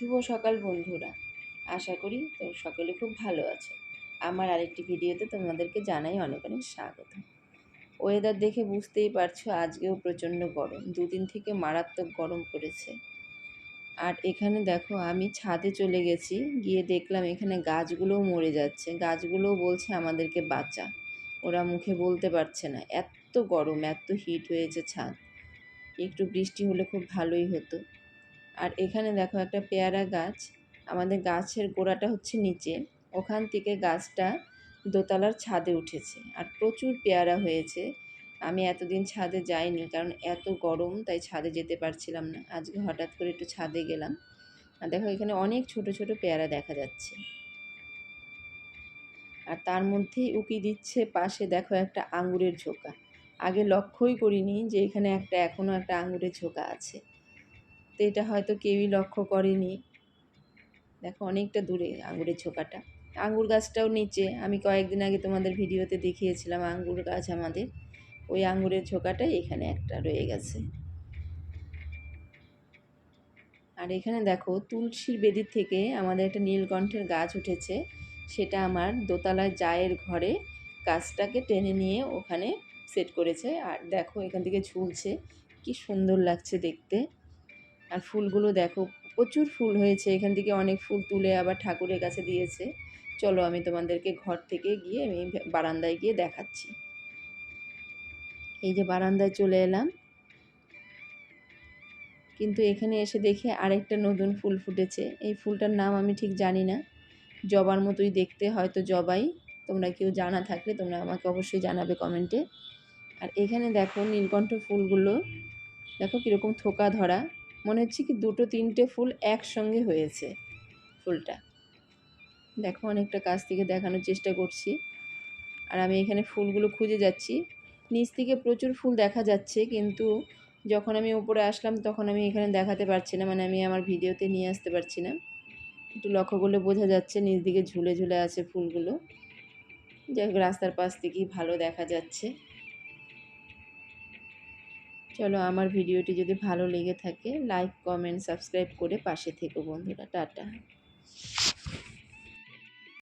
শুভ সকাল বন্ধুরা। আশা করি তো সকলে খুব ভালো আছে। আমার আরেকটি ভিডিওতে তোমাদেরকে জানাই অনেক অনেক স্বাগত। ওয়েদার দেখে বুঝতেই পারছ আজকেও প্রচণ্ড গরম। দুদিন থেকে মারাত্মক গরম পড়েছে। আর এখানে দেখো আমি ছাদে চলে গেছি, গিয়ে দেখলাম এখানে গাছগুলোও মরে যাচ্ছে। গাছগুলোও বলছে আমাদেরকে বাঁচা। ওরা মুখে বলতে পারছে না। এত গরম, এত হিট হয়েছে ছাদ। একটু বৃষ্টি হলে খুব ভালোই হতো। আর এখানে দেখো একটা পেয়ারা গাছ। আমাদের গাছের গোড়াটা হচ্ছে নিচে। ওখান থেকে গাছটা দোতলার ছাদে উঠেছে আর প্রচুর পেয়ারা হয়েছে। আমি এতদিন ছাদে যাইনি কারণ এত গরম, তাই ছাদে যেতে পারছিলাম না। আজকে হঠাৎ করে একটু ছাদে গেলাম। আর দেখো এখানে অনেক ছোট ছোট পেয়ারা দেখা যাচ্ছে। আর তার মধ্যেই উকি দিচ্ছে, পাশে দেখো একটা আঙুরের ঝোঁকা। আগে লক্ষ্যই করিনি যে এখানে একটা এখনও একটা আঙুরের ঝোঁকা আছে। তো এটা হয়তো কেউই লক্ষ্য করেনি। দেখো, অনেকটা দূরে আঙুরের ছোকাটা আঙ্গুর গাছটাও নিচে। আমি কয়েকদিন আগে তোমাদের ভিডিওতে দেখিয়েছিলাম আঙ্গুর গাছ আমাদের। ওই আঙ্গুরের ঝোঁকাটাই এখানে একটা রয়ে গেছে। আর এখানে দেখো তুলসীর বেদির থেকে আমাদের একটা নীলকণ্ঠের গাছ উঠেছে। সেটা আমার দোতলায় জায়ের ঘরে গাছটাকে টেনে নিয়ে ওখানে সেট করেছে। আর দেখো, এখান থেকে ঝুলছে। কি সুন্দর লাগছে দেখতে। আর ফুলগুলো দেখো, প্রচুর ফুল হয়েছে। এখান থেকে অনেক ফুল তুলে আবার ঠাকুরের কাছে দিয়েছে। চলো আমি তোমাদেরকে ঘর থেকে গিয়ে আমি বারান্দায় গিয়ে দেখাচ্ছি। এই যে বারান্দায় চলে এলাম। কিন্তু এখানে এসে দেখে আরেকটা নতুন ফুল ফুটেছে। এই ফুলটার নাম আমি ঠিক জানি না। জবার মতোই দেখতে, হয়তো জবাই। তোমরা কেউ জানা থাকলে তোমরা আমাকে অবশ্যই জানাবে কমেন্টে। আর এখানে দেখো নীলকণ্ঠ ফুলগুলো। দেখো কীরকম থোকা ধরা। মনে হচ্ছে কি দুটো তিনটে ফুল একসঙ্গে হয়েছে ফুলটা। দেখো অনেকটা কাছ থেকে দেখানোর চেষ্টা করছি। আর আমি এখানে ফুলগুলো খুঁজে যাচ্ছি। নিচ থেকে প্রচুর ফুল দেখা যাচ্ছে, কিন্তু যখন আমি উপরে আসলাম তখন আমি এখানে দেখাতে পারছি না মানে আমি আমার ভিডিওতে নিয়ে আসতে পারছি না। একটু লক্ষ্য করলে বোঝা যাচ্ছে নিচ দিকে ঝুলে ঝুলে আছে ফুলগুলো। যাই হোক, রাস্তার পাশ থেকেই ভালো দেখা যাচ্ছে। চলো আমার ভিডিওটি যদি ভালো লেগে থাকে লাইক কমেন্ট সাবস্ক্রাইব করে পাশে থেকো বন্ধুরা, টাটা।